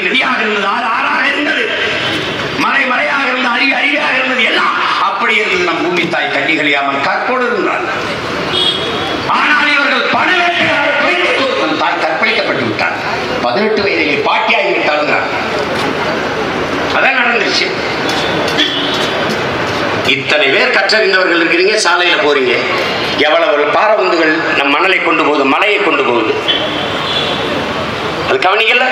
நதி நதியாக இருந்தது ஆறு ஆறாக இருந்தது. மலை மலையாக இருந்தது அருவி அருவியாக இருந்தது எல்லாம் அப்படி இருந்தது. நம் பூமி தாய் கன்னிகளியாமல் கற்போடு இருந்தார். ஆனால் இவர்கள் பணவேட்டையாளர் நம் தாய் கற்பழிக்கப்பட்டு விட்டார். பதினெட்டு வயதிலே பாட்டியாகி விட்டார் அதான் நடந்துருச்சு இத்தனை பேர் கற்றறிந்தவர்கள் இருக்கிறீங்க சாலையில் போறீங்க. எவ்வளவு பாரபந்துகள் நம் மணலை கொண்டு போகுது மலையை கொண்டு போகுது. அது கவனிக்கல.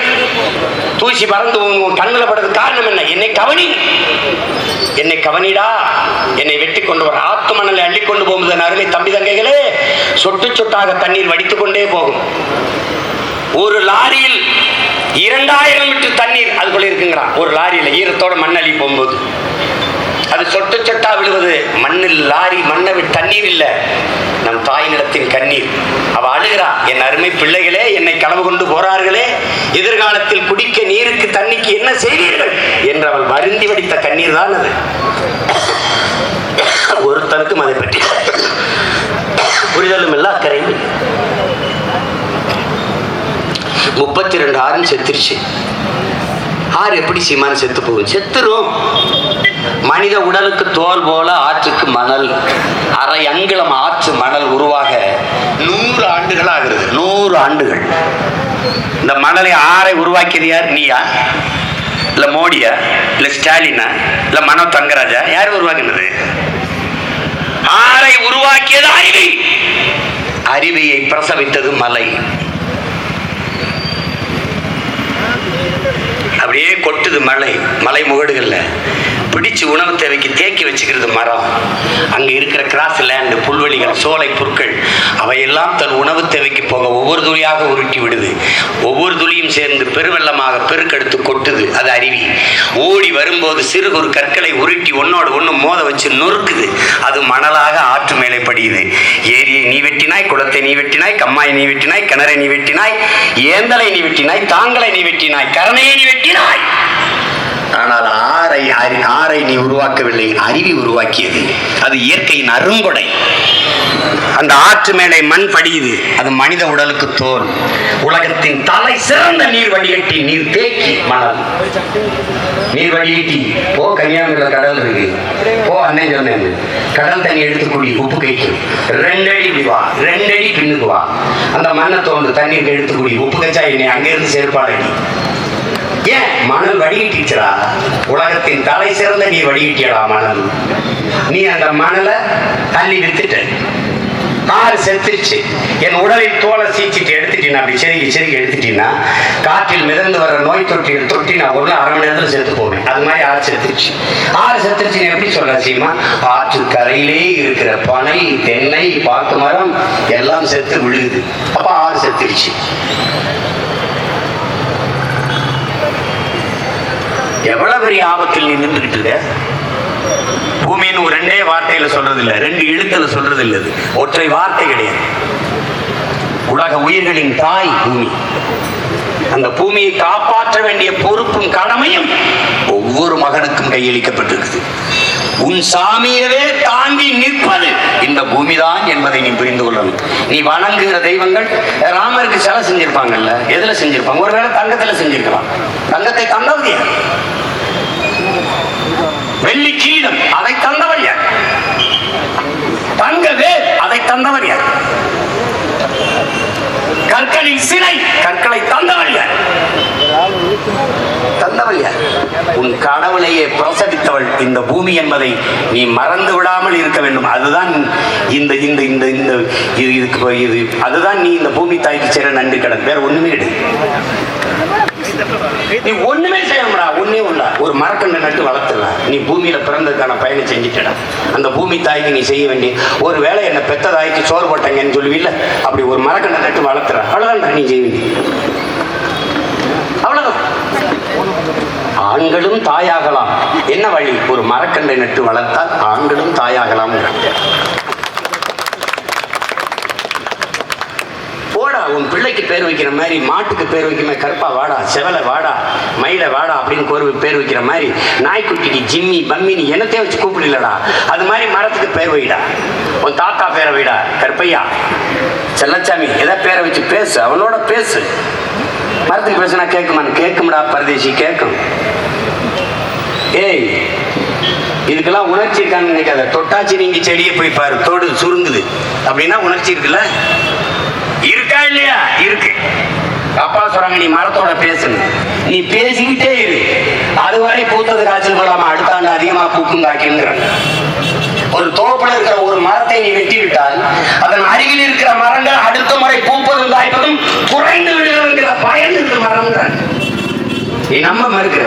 தூசி பறந்து உன் கண்ணில் படுறது காரணம் என்ன? என்னை கவனி. என்னை கவனிடா. என்னை வெட்டி கொண்டு வர. ஆத்து மணலை அள்ளி கொண்டு போகும்போது அருமை தம்பி தங்கைகளே சொட்டு சொட்டாக தண்ணீர் வடித்து கொண்டே போகும். ஒரு லாரியில் இரண்டாயிரம் லிட்டர் தண்ணீர் அதுக்குள்ள இருக்குங்கிறான் ஒரு லாரியில் ஈரத்தோட மண் அள்ளி போகும்போது. அது சொட்டு சொட்டா விழுவது. மண்ணில் லாரி மண்ணை விட்டு தண்ணீர் இல்லை. நம் நிலத்தின் கண்ணீர். அவ அழுகிறா. என் அருமை பிள்ளைகளே என்னை கனவு கொண்டு போறார்களே. எதிர்காலத்தில் குடிக்க நீருக்கு தண்ணிக்கு என்ன செய்வீர்கள்? என்று அவள் வருந்தி வடித்த கண்ணீர் தான் அது. ஒருத்தனுக்கும் அதை பற்றி புரிதலும் இல்ல அக்கறையும் முப்பத்தி ரெண்டு ஆறுன்னு செத்துருச்சு. ஆறு எப்படி சீமான் செத்து போகும் செத்துரும். மனித உடலுக்கு தோல் போல ஆற்றுக்கு மணல் அரை அங்குலம் ஆற்று மணல் உருவாக நூறு ஆண்டுகள் ஆகிறது. நூறு ஆண்டுகள். இந்த மணலை ஆரை உருவாக்கியது யார்? நீயா? இல்ல மோடியா? இல்ல ஸ்டாலினா? இல்ல மனோ தங்கராஜா? யார் உருவாக்கினது? ஆறை உருவாக்கியது அருவி அருவியை பிரசவித்தது மலை. அப்படியே கொட்டுது மலை மலை முகடுகளில். பிடிச்சு உணவு தேவைக்கு தேக்கி வச்சுக்கிறது மரம். அங்கே இருக்கிற கிராஸ் லேண்டு புல்வெளிகள் சோலை புற்கள் அவையெல்லாம் தன் உணவு தேவைக்கு போக ஒவ்வொரு துளியாக உருட்டி விடுது. ஒவ்வொரு துளியும் சேர்ந்து பெருவெள்ளமாக பெருக்கெடுத்து கொட்டுது. அது அருவி. ஓடி வரும்போது சிறு ஒரு கற்களை உருட்டி ஒன்னோடு ஒன்று மோத வச்சு நொறுக்குது. அது மணலாக ஆற்று மேலே படியுது. ஏரியை நீ வெட்டினாய் குளத்தை நீ வெட்டினாய் கம்மாயை நீ வெட்டினாய் கிணறை நீ வெட்டினாய் ஏந்தலை நீ வெட்டினாய் தாங்களை நீ வெட்டினாய் கரணையை நீ வெட்டினாய். ஆனால் ஆரை ஆரை நீ உருவாக்கவில்லை அருவி உருவாக்கியது. அது இயற்கையின் அருங்கொடை. அந்த ஆற்று மேலே மண் படியுது. அது மனித உடலுக்கு தோல். உலகத்தின் தலை சிறந்த நீர் வடிகட்டி நீர் தேக்கி மணல். நீர் வடிகட்டி போ கன்னியாகுமரியில் கடல் இருக்கு. போ அண்ணன் சொன்னேன் கடல் தண்ணி எடுத்து குடி உப்பு கைக்கு ரெண்டடி இப்படி வா. ரெண்டடி பின்னுக்கு வா. அந்த மண்ணை தோண்டு தண்ணீர் எடுத்து குடி உப்பு கைச்சா என்னை அங்கிருந்து சேர்ப்பாடடி ஏன் மணல் வடிகட்டிச்சுடா உலகத்தின் தலை சிறந்த நீ வடிகட்டியடா மணல். நீ அந்த மணலை தள்ளி வித்துட்ட கார் செத்துருச்சு. என் உடலில் தோலை சீச்சிட்டு எடுத்துட்டீங்கன்னா அப்படி செருகி செருகி எடுத்துட்டீங்கன்னா காற்றில் மிதந்து வர நோய் தொற்றிகள் தொட்டி நான் ஒரு அரை மணி நேரத்தில் செத்து போவேன். அது மாதிரி ஆறு செத்துருச்சு. ஆறு செத்துருச்சுன்னு எப்படி சொல்ற சீமா? ஆற்று கரையிலே இருக்கிற பனை தென்னை பாக்கு மரம் எல்லாம் செத்து விழுகுது. அப்போ ஆறு செத்துருச்சு. எவ்வளவு பெரிய ஆபத்தில் நீ நின்றுகிட்டு இருக்க? பூமின்னு ஒரு ரெண்டே வார்த்தையில சொல்றது இல்ல ரெண்டு எழுத்துல சொல்றது இல்லை ஒற்றை வார்த்தை கிடையாது. உலக உயிர்களின் தாய் பூமி. அந்த பூமியை காப்பாற்ற வேண்டிய பொறுப்பும் கடமையும் ஒவ்வொரு மகனுக்கும் கையளிக்கப்பட்டிருக்குது. உன் சாமியவே தாங்கி நிற்பது இந்த பூமிதான் என்பதை நீ புரிந்து கொள்ளணும். நீ வணங்குகிற தெய்வங்கள் ராமருக்கு சிலை செஞ்சிருப்பாங்கல்ல எதுல செஞ்சிருப்பாங்க? ஒருவேளை தங்கத்துல செஞ்சிருக்கலாம். தங்கத்தை தந்தது யார் வெள்ளி கீழம் அதை தந்தவர் யார்? தங்கவே அதை தந்தவர் யார்? கற்களின் சிலை கற்களை தந்தவர் யார்? தந்தவள் யார் உன் கடவுளையே பிரசவித்தவள் இந்த பூமி என்பதை நீ மறந்து விடாமல் இருக்க வேண்டும். அதுதான் இந்த இந்த இந்த இந்த இது இதுக்கு இது அதுதான் நீ இந்த பூமி தாய்க்கு செய்கிற நன்றி கடன். வேற ஒண்ணுமே எடு நீ ஒண்ணுமே செய்யணும்டா ஒன்னே உள்ள ஒரு மரக்கண்ணை நட்டு வளர்த்துடலாம் நீ பூமியில பிறந்ததுக்கான பயனை செஞ்சுட்டடா. அந்த பூமி தாய்க்கு நீ செய்ய வேண்டிய ஒரு வேளை என்ன பெத்த தாய்க்கு சோறு போட்டாங்கன்னு சொல்லுவீல்ல அப்படி ஒரு மரக்கண்ணை நட்டு வளர்த்துற அவ்வளவுதான் நீ செய்ய வேண்டிய அவ்வளவுதான் ஆண்களும் தாயாகலாம். என்ன வழி? ஒரு மரக்கண்டை நட்டு வளர்த்தால் ஆண்களும் தாயாகலாம். போடா உன் பிள்ளைக்கு பேர் வைக்கிற மாதிரி மாட்டுக்கு பேர் வைக்கிற மாதிரி கருப்பா வாடா செவலை வாடா மயில வாடா அப்படின்னு கோர்வு பேர் வைக்கிற மாதிரி நாய்க்குட்டிக்கு ஜிம்மி பம்மினி என்னத்தையும் வச்சு கூப்பிடலடா. அது மாதிரி மரத்துக்கு பேர் வைடா. உன் தாத்தா பேரை வைடா கருப்பையா. செல்லச்சாமி எதை பேரை வச்சு பேசு? அவனோட பேசு. மரத்துக்கு பேசுனா கேட்குமான்னு கேட்கும்டா பரதேசி கேட்கும் ஏய் இதுக்கெல்லாம் உணர்ச்சி இருக்கான்னு நினைக்காத. தொட்டாச்சி நீங்க செடியை போய் பாரு தோடு சுருங்குது. அப்படின்னா உணர்ச்சி இருக்குல்ல? இருக்கா இல்லையா? இருக்கு. அப்பா சொல்றாங்க நீ மரத்தோட பேசணும் நீ பேசிக்கிட்டே இரு. அதுவரை பூத்தது காய்ச்சல் போடாம அடுத்த ஆண்டு அதிகமா பூக்கும் காய்க்குங்கிறாங்க. ஒரு தோப்புல இருக்கிற ஒரு மரத்தை நீ வெட்டி விட்டால் அதன் அருகில் இருக்கிற மரங்கள் அடுத்த முறை பூப்பதும் காய்ப்பதும் குறைந்து விடுகிற பயன் இருக்கிற மரம் நீ நம்ப மறுக்கிற.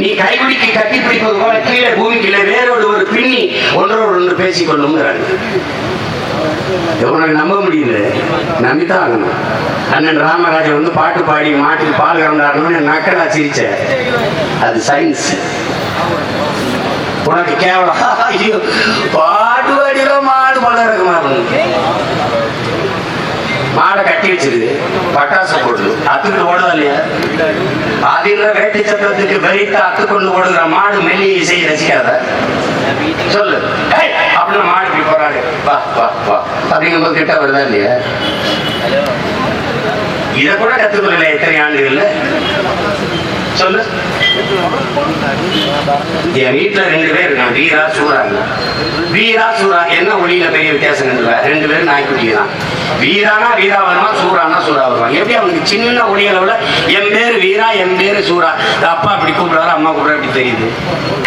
நீ கைபிடிக்கு கட்டி பிடிப்பது போல கீழே பூமிக்குள்ள வேறோடு ஒரு பின்னி ஒன்றோடு ஒன்று பேசிக் கொள்ளுங்கிறாங்க உனக்கு நம்ப முடியல நம்பித்தான் ஆகணும். அண்ணன் ராமராஜன் வந்து பாட்டு பாடி மாட்டுக்கு பால் கறந்தாருன்னு நக்கடா சிரிச்ச. அது சயின்ஸ் உனக்கு கேவலம். ஐயோ பாட்டு பாடியில மாடு போல இருக்க மாட்டேன் மாடை கட்டி வச்சிருக்கு பட்டாசு போடுது. அத்துக்கிட்டு ஓடதா இல்லையா? அதில் வேட்டை சத்தத்துக்கு வெறித்த அத்து கொண்டு ஓடுகிற மாடு மெல்லி இசை ரசிக்காத? சொல்லு. அப்படின்னு மாடு இப்படி போறாங்க வா வா வா. அப்படிங்கும்போது கிட்ட வருதா இல்லையா? இதை கூட கத்துக்கொள்ளல எத்தனை ஆண்டுகள்ல? சொல்லு. என் வீட்டுல ரெண்டு பேர் இருக்கான் வீரா சூரா. வீரா சூரா என்ன ஒளியில பெரிய வித்தியாசம் இல்லை ரெண்டு பேரும் நாய்க்குட்டி தான் வீரானா வீரா வருமா சூரானா சூரா வருவான் எப்படி அவனுக்கு சின்ன ஒளி அளவுல என் பேரு வீரா என் பேரு சூரா. அப்பா அப்படி கூப்பிடுறாரு அம்மா கூப்பிடுற அப்படி தெரியுது.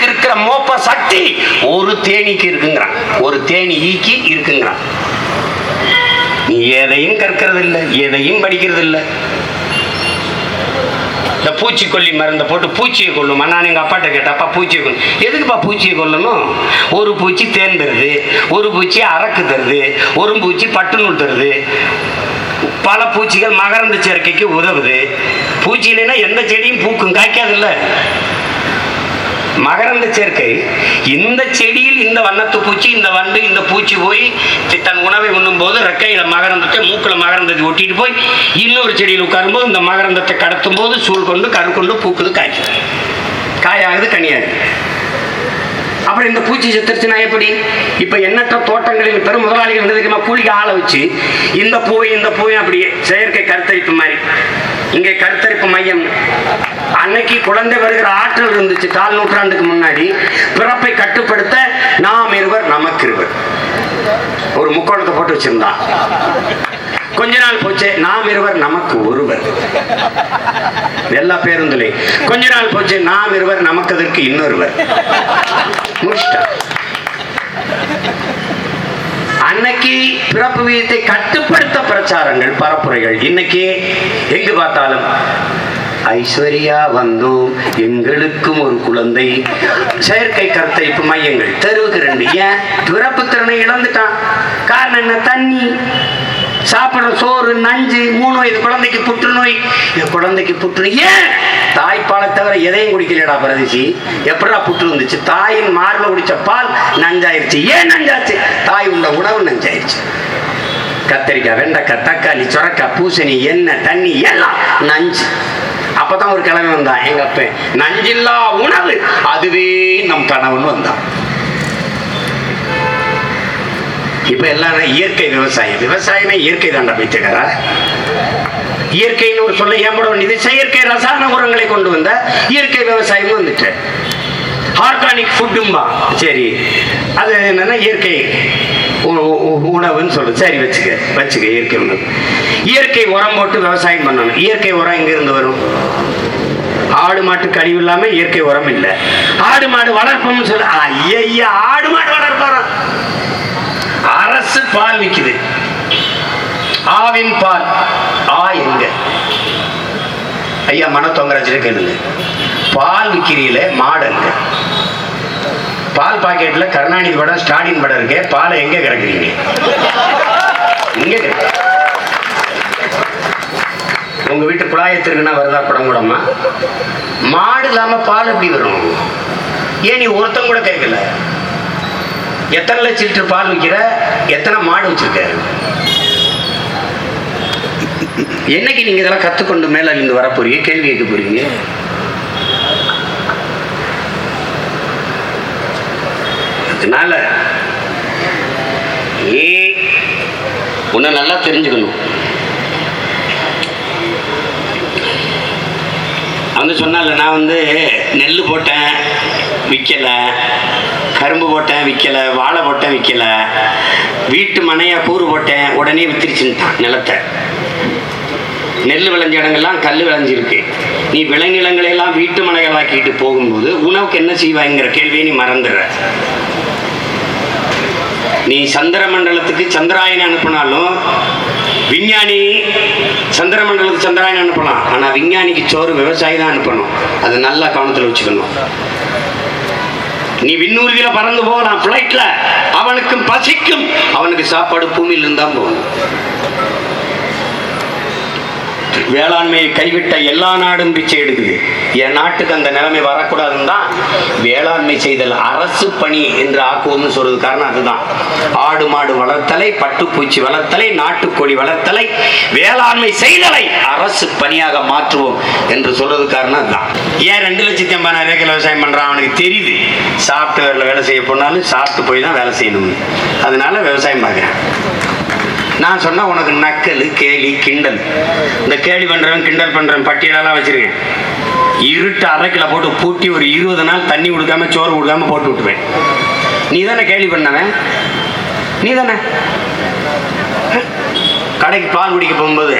இருக்கிற மோப்ப சக்தி ஒரு தேனிக்கு இருக்குங்கிறான். ஒரு தேனி ஈக்கி இருக்குங்கிறான். நீ எதையும் கற்கிறது இல்லை எதையும் படிக்கிறது இல்லை இந்த பூச்சிக்கொல்லி மருந்தை போட்டு பூச்சியை கொல்லும். நான் எங்கள் அப்பாட்ட கேட்டப்பா பூச்சியை கொல்லும் எதுக்குப்பா பூச்சியை கொல்லணும்? ஒரு பூச்சி தேன் தருது ஒரு பூச்சி அரக்கு தருது ஒரு பூச்சி பட்டு நூல் தருது. பல பூச்சிகள் மகரந்த சேர்க்கைக்கு உதவுது. பூச்சி இல்லைன்னா எந்த செடியும் பூக்கும் காய்க்காதுல்ல. மகரந்த சேர்க்கை. இந்த செடியில் இந்த வண்ணத்து பூச்சி இந்த வண்டு இந்த பூச்சி போய் தன் உணவை உண்ணும் போது ரெக்கையில மகரந்தத்தை மூக்கில் மகரந்தத்தை ஒட்டிட்டு போய் இன்னொரு செடியில் உட்காரும்போது இந்த மகரந்தத்தை கடத்தும் போது சூழ் கொண்டு கரு கொண்டு பூக்குது காய்க்குது காயாகுது கனியாகுது. அப்புறம் இந்த பூச்சி செத்துருச்சுன்னா எப்படி? இப்போ எண்ணற்ற தோட்டங்களில் பெரும் முதலாளிகள் என்ன தெரியுமா? கூலிக்கு ஆளை வச்சு இந்த பூவை இந்த பூவை அப்படியே செயற்கை கருத்தரிப்பு மாதிரி இங்கே கருத்தரிப்பு மையம். அன்னைக்கு குழந்தை வருகிற ஆற்றல் இருந்துச்சு கால் நூற்றாண்டுக்கு முன்னாடி. பிறப்பை கட்டுப்படுத்த நாம் இருவர் நமக்கு இருவர் ஒரு முக்கோணத்தை போட்டு வச்சிருந்தான். கொஞ்ச நாள் போச்சு நாம் இருவர் நமக்கு ஒருவர். எல்லா பேருந்துலையும். கொஞ்ச நாள் போச்சு நாம் இருவர் நமக்கு அதற்கு இன்னொருவர். முடிச்சிட்டா? அன்னைக்கு பிறப்பு வீதத்தை கட்டுப்படுத்த பிரச்சாரங்கள் பரப்புரைகள். இன்னைக்கு எங்கு பார்த்தாலும் ஐஸ்வர்யா வந்தோம். எங்களுக்கும் ஒரு குழந்தை. செயற்கை கருத்தரிப்பு மையங்கள். தெருவுக்கு ரெண்டு. ஏன்? பிறப்பு திறனை இழந்துட்டான். காரணம் என்ன? தண்ணி. சாப்பிடுற சோறு நஞ்சு மூணு வயது குழந்தைக்கு புற்றுநோய். என் குழந்தைக்கு புற்றுநோய். ஏன்? தாய்ப்பாலை தவிர எதையும் குடிக்கலடா பிரதிச்சி எப்படா புற்று வந்துச்சு? தாயின் மார்ல குடிச்ச பால் நஞ்சாயிருச்சு. ஏன் நஞ்சாச்சு? தாய் உண்ட உணவு நஞ்சாயிருச்சு. கத்தரிக்காய் வெண்டைக்காய் தக்காளி சுரக்காய் பூசணி எண்ணெய் தண்ணி எல்லாம் நஞ்சு. அப்பதான் ஒரு கிழமை வந்தான். எங்க அப்ப நஞ்சில்லா உணவு. அதுவே நம் கணவன் வந்தான். இப்ப எல்லாம் இயற்கை விவசாயம். விவசாயமே இயற்கை தான் பைத்தியக்காரா இயற்கைன்னு ஒரு சொல்ல ஏம்பட வேண்டியது செயற்கை ரசாயன உரங்களை கொண்டு வந்த இயற்கை விவசாயம் வந்துட்டு. ஆர்கானிக் ஃபுட்டும்பா சரி. அது என்னன்னா இயற்கை உணவுன்னு சொல்லு சரி வச்சுக்க வச்சுக்க இயற்கை உணவு. இயற்கை உரம் போட்டு விவசாயம் பண்ணணும். இயற்கை உரம் எங்கிருந்து வரும்? ஆடு மாட்டு கழிவு இல்லாம இயற்கை உரம் இல்லை. ஆடு மாடு வளர்ப்போம்னு சொல்ல. ஐயா ஆடு மாடு வளர்ப்பாராம் அரசு பால் விக்குது. ஆவின் பால். ஆ எங்க? ஐயா மன தொங்கராஜில கேளுங்க. பால் விக்கிறீல மாடங்க பால் பாக்கெட்ல கருணாநிதி படம் ஸ்டாலின் படம் இருக்கு. பாலை எங்க கிடக்குறீங்க இங்க உங்க வீட்டு குழாயத்திற்குன்னா வருதா படம் கூடமா மாடு இல்லாம பால் எப்படி வரும்? ஏன் நீ ஒருத்தன் கூட கேட்கல? எத்தனை லட்சம் லிட்டர் பால் விற்கிற எத்தனை மாடு வச்சிருக்காரு? என்னைக்கு நீங்க இதெல்லாம் கத்துக்கொண்டு மேல இருந்து வர போறீங்க கேள்வி கேட்க போறீங்க. அதனால ஏ உன்னை நல்லா தெரிஞ்சுக்கணும். வந்து சொன்னால நான் வந்து நெல் போட்டேன். விற்கலை கரும்பு போட்டேன் விற்கலை வாழை போட்டேன் விற்கலை வீட்டு மனையா கூறு போட்டேன் உடனே வித்திருச்சுட்டான் நிலத்தை. நெல் விளைஞ்ச இடங்கள்லாம் கல் விளைஞ்சிருக்கு. நீ விளைநிலங்களை எல்லாம் வீட்டு மனைகளாக்கிட்டு போகும்போது உணவுக்கு என்ன செய்வாங்கிற கேள்வியை நீ மறந்துடுற. நீ சந்திர மண்டலத்துக்கு சந்திராயனை அனுப்பினாலும் விஞ்ஞானி சந்திர மண்டலத்துக்கு சந்திராயனை அனுப்பலாம். ஆனால் விஞ்ஞானிக்கு சோறு விவசாயி தான் அனுப்பணும். அது நல்லா கவனத்தில் வச்சுக்கணும். நீ விண்ணூர்தியில பறந்து போகலாம் ஃப்ளைட்டில் அவனுக்கும் பசிக்கும். அவனுக்கு சாப்பாடு பூமியில் இருந்தால் போகணும். வேளாண்மையை கைவிட்ட எல்லா நாடும் பிச்சை எடுக்குது. என் நாட்டுக்கு அந்த நிலைமை வரக்கூடாதுன்னு தான் வேளாண்மை செய்தல் அரசு பணி என்று ஆக்குவோம்னு சொல்றது காரணம் அதுதான். ஆடு மாடு வளர்த்தலை பட்டுப்பூச்சி வளர்த்தலை நாட்டுக்கோழி வளர்த்தலை வேளாண்மை செய்தலை அரசு பணியாக மாற்றுவோம் என்று சொல்றது காரணம் அதுதான். ஏன் ரெண்டு லட்சத்தி ஐம்பதாயிரம் ஏக்கர் விவசாயம் பண்றான் அவனுக்கு தெரியுது. சாஃப்ட்வேர்ல வேலை செய்ய போனாலும் சாப்பிட்டு போய் தான் வேலை செய்யணும் அதனால விவசாயம் பார்க்குறேன். நான் சொன்ன உனக்கு நக்கல் கேலி கிண்டல். இந்த கேலி பண்றவன் கிண்டல் பண்றவன் பட்டியலெல்லாம் வச்சிருக்கேன். இருட்டு அரைக்கில போட்டு பூட்டி ஒரு இருபது நாள் தண்ணி கொடுக்காம சோறு கொடுக்காம போட்டு விட்டுவேன் நீ தானே கேலி பண்ணவன்? நீ தானே கடைக்கு பால் குடிக்க போகும்போது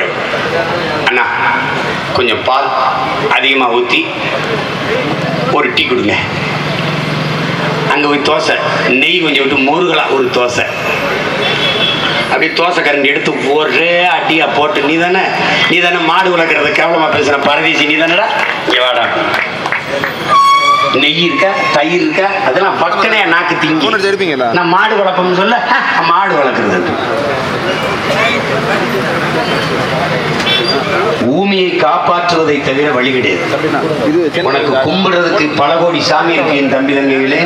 அண்ணா கொஞ்சம் பால் அதிகமாக ஊற்றி ஒரு டீ கொடுங்க. அங்கே போய் தோசை நெய் கொஞ்சம் விட்டு முருகலா ஒரு தோசை. அப்படியே தோசை கரண்டி எடுத்து ஒரே அடியா போட்டு நீ தானே நீ தானே மாடு வளர்க்குறத கேவலமா பேசுற பரதேசி நீ தானடா? இங்க வாடா. நெய் இருக்கா? தயிர் இருக்கா? அதெல்லாம் பக்கனே நாக்கு திங்கி. எடுப்பீங்களா? நான் மாடு வளர்ப்போம்னு சொல்ல "ஹ, மாடு வளர்க்குறது. பூமியை காப்பாற்றுவதை தவிர வழி கிடையாது. உனக்கு கும்பிடுறதுக்கு பல கோடி சாமி இருக்கு என் தம்பி தங்கைகளே.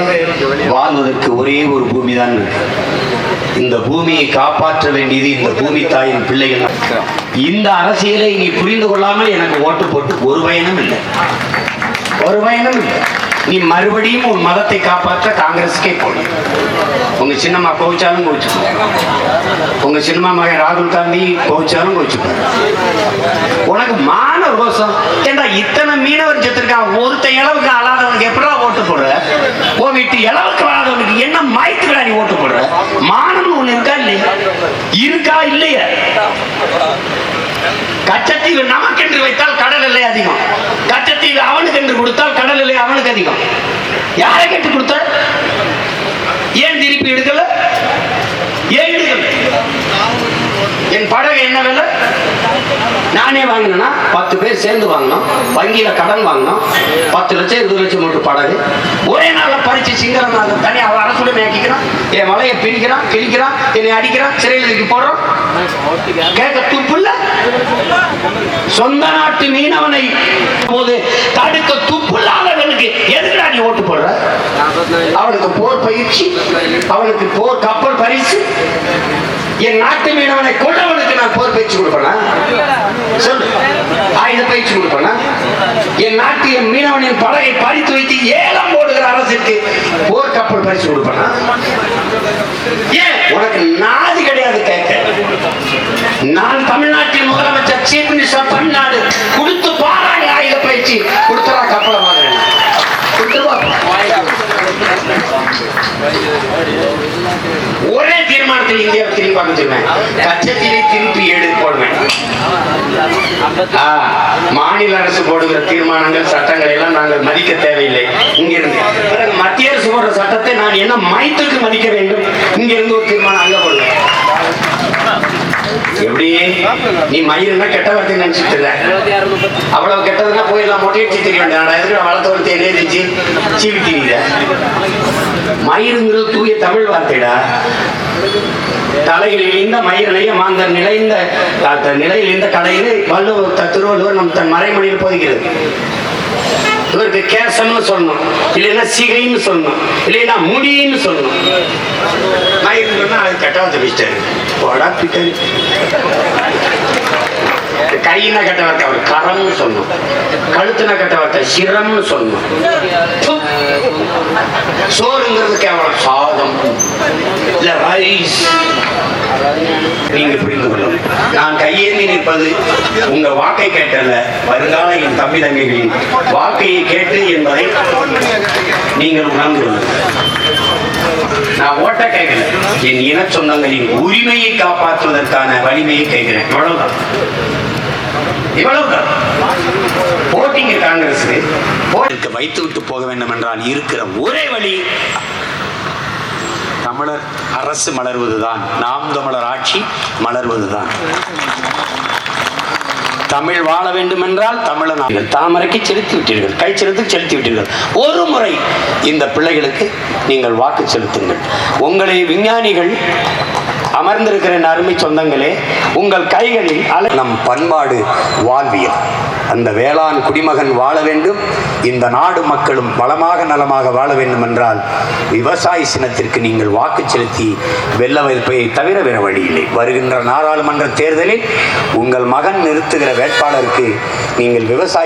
வாழ்வதற்கு ஒரே ஒரு பூமி தான் இருக்கு. இந்த பூமியை காப்பாற்ற வேண்டியது இந்த பூமி தாயின் பிள்ளைகள். இந்த அரசியலை நீ புரிந்து கொள்ளாமல் எனக்கு ஓட்டு போட்டு ஒரு பயனும் இல்லை. ஒரு பயனும் இல்லை. நீ மறுபடியும் உன் மதத்தை காப்பாற்ற காங்கிரஸுக்கே போனேன் உங்க சின்னம்மா கோவிச்சாலும் கோவிச்சுப்பார் உங்க சினிமா மகன் ராகுல் காந்தி கோவிச்சாலும் கோவிச்சுப்பார் உனக்கு மான ரோசம். ஏண்டா இத்தனை மீனவர் செத்துருக்கான்? ஒருத்த இளவுக்கு அழாதவனுக்கு எப்படா ஓட்டு போடுற? ஓ வீட்டு இளவுக்கு அழாதவனுக்கு என்ன மயத்துக்கடா நீ ஓட்டு போடுற? மானம்னு ஒண்ணு இருக்கா இல்லையா? இருக்கா இல்லையா? கச்சத்தீவு நமக்கென்று வைத்தால் கடல் எல்லை அதிகம். கச்சத்தீவு அவனுக்கு என்று கொடுத்தால் கடல் எல்லை அவனுக்கு அதிகம். யாரை கேட்டு கொடுத்த? ஏன் திருப்பி எடுக்கல? ஏன் எடுக்கல? என் படகு என்ன விலை? நானே வாங்கினேன்னா பத்து பேர் சேர்ந்து வாங்கினோம். வங்கியில கடன் வாங்கினோம். பத்து லட்சம் இருபது லட்சம் மட்டும் படகு. ஒரே நாள்ல பறிச்சு சிங்கரமாக தனியாக அவன் அரசுல மேய்க்கிறான் என் மலையை பிரிக்கிறான் கிழிக்கிறான் என்னை அடிக்கிறான் சிறையில் தூக்கி போடுறான். கேட்க துப்புல்ல சொந்த நாட்டு மீனவனை போது தடுக்க துப்புல்லாதவனுக்கு எதுக்குடா நீ ஓட்டு போடுற? அவனுக்கு போர் பயிற்சி அவனுக்கு போர் கப்பல் பரிசு. என் நாட்டு மீனவனை கொண்டவனுக்கு நான் போர் பயிற்சி கொடுப்பேனா? சொல்லு. ஆயுத பயிற்சி கொடுப்பேனா? என் நாட்டு என் மீனவனின் படகை பறித்து வைத்து ஏலம் போடுகிற அரசுக்கு போர் கப்பல் பரிசு கொடுப்பேனா? ஏன்? உனக்கு நாதி கிடையாது கேட்க நான் தமிழ்நாட்டின் முதலமைச்சர் சீஃப் மினிஸ்டர் தமிழ்நாடு. கொடுத்து பாராளி ஆயுத பயிற்சி கொடுத்தரா கப்பலை வாங்குறேன்? ஒரே தீர்மானத்தில் இந்தியாவை திரும்பி அமைச்சிருவேன் கச்சத்திலே திருப்பி எடு போடுவேன். மாநில அரசு போடுகிற தீர்மானங்கள் சட்டங்களை எல்லாம் நாங்கள் மதிக்க தேவையில்லை. இங்கிருந்து. மத்திய அரசு போடுற சட்டத்தை நான் என்ன மைத்துக்கு மதிக்க வேண்டும்? இங்கிருந்து ஒரு தீர்மானம் அங்க எப்படி? நீ மயிருன்னா கெட்ட வார்த்தை நினைச்சிட்டு இருக்க அவ்வளவு கெட்டதுன்னா போயிடலாம் மொட்டையடிச்சு தெரிய வேண்டாம் நான் எதுக்கு வளர்த்த ஒரு தேனே இருந்துச்சு மயிருங்கிறது தூய தமிழ் வார்த்தைடா. தலையில் இழிந்த மயிரிழைய மாந்தர் நிலைந்த நிலையில் இந்த கடையில் வள்ளுவர் த- திருவள்ளுவர் நம் தன் மறைமொழியில் போதிக்கிறது. இவருக்கு கேசம்னு சொல்லணும். இல்லைன்னா சிகைன்னு சொல்லணும். இல்லைன்னா முடின்னு சொல்லணும். மயிர் சொன்னால் அது கெட்டவத்தை பிஸ்டர் போடா பிட்டாரு கையின கட்ட வார்த்தை அவர் கரம்னு சொன்னோம் கழுத்துன கட்ட வார்த்தை சிரம்னு சொன்னோம் ப்பு. சோறுங்கிறது கேவலம் சாதம்? இல்ல ரைஸ் நீங்க புரிந்து கொள்ளும் நான் கையேந்தி நிற்பது உங்க வாக்கை கேட்டல வருங்கால என் தம்பி தங்கைகளின் வாக்கையை கேட்டு என்பதை நீங்கள் உணர்ந்து கொள்ளுங்கள். நான் ஓட்ட கேட்கல. என் இன சொந்தங்களின் உரிமையை காப்பாற்றுவதற்கான வலிமையை கேட்கிறேன். அவ்வளவுதான். இவ்வளவுதான் போட்டிங்க காங்கிரஸ் வைத்து விட்டு போக வேண்டும் என்றால் இருக்கிற ஒரே வழி தமிழர் அரசு மலர்வதுதான். நாம் தமிழர் ஆட்சி மலர்வதுதான். தமிழ் வாழ வேண்டும் என்றால் தமிழன் தாமரைக்கு செலுத்தி விட்டீர்கள். கை செலுத்தி செலுத்தி விட்டீர்கள். ஒரு முறை இந்த பிள்ளைகளுக்கு நீங்கள் வாக்கு செலுத்துங்கள். உங்களை விஞ்ஞானிகள் அமர்ந்திருக்கிற அருமை சொந்தங்களே உங்கள் கைகளில் அல நம் பண்பாடு வாழ்வியல். அந்த வேளாண் குடிமகன் வாழ வேண்டும் இந்த நாடு மக்களும் வளமாக நலமாக வாழ வேண்டும் என்றால் விவசாய சினத்திற்கு நீங்கள் வாக்கு செலுத்தி வெள்ள வைப்பை தவிர வேறு வழி இல்லை. வருகின்ற நாடாளுமன்ற தேர்தலில் உங்கள் மகன் நிறுத்துகிற வேட்பாளருக்கு நீங்கள் விவசாய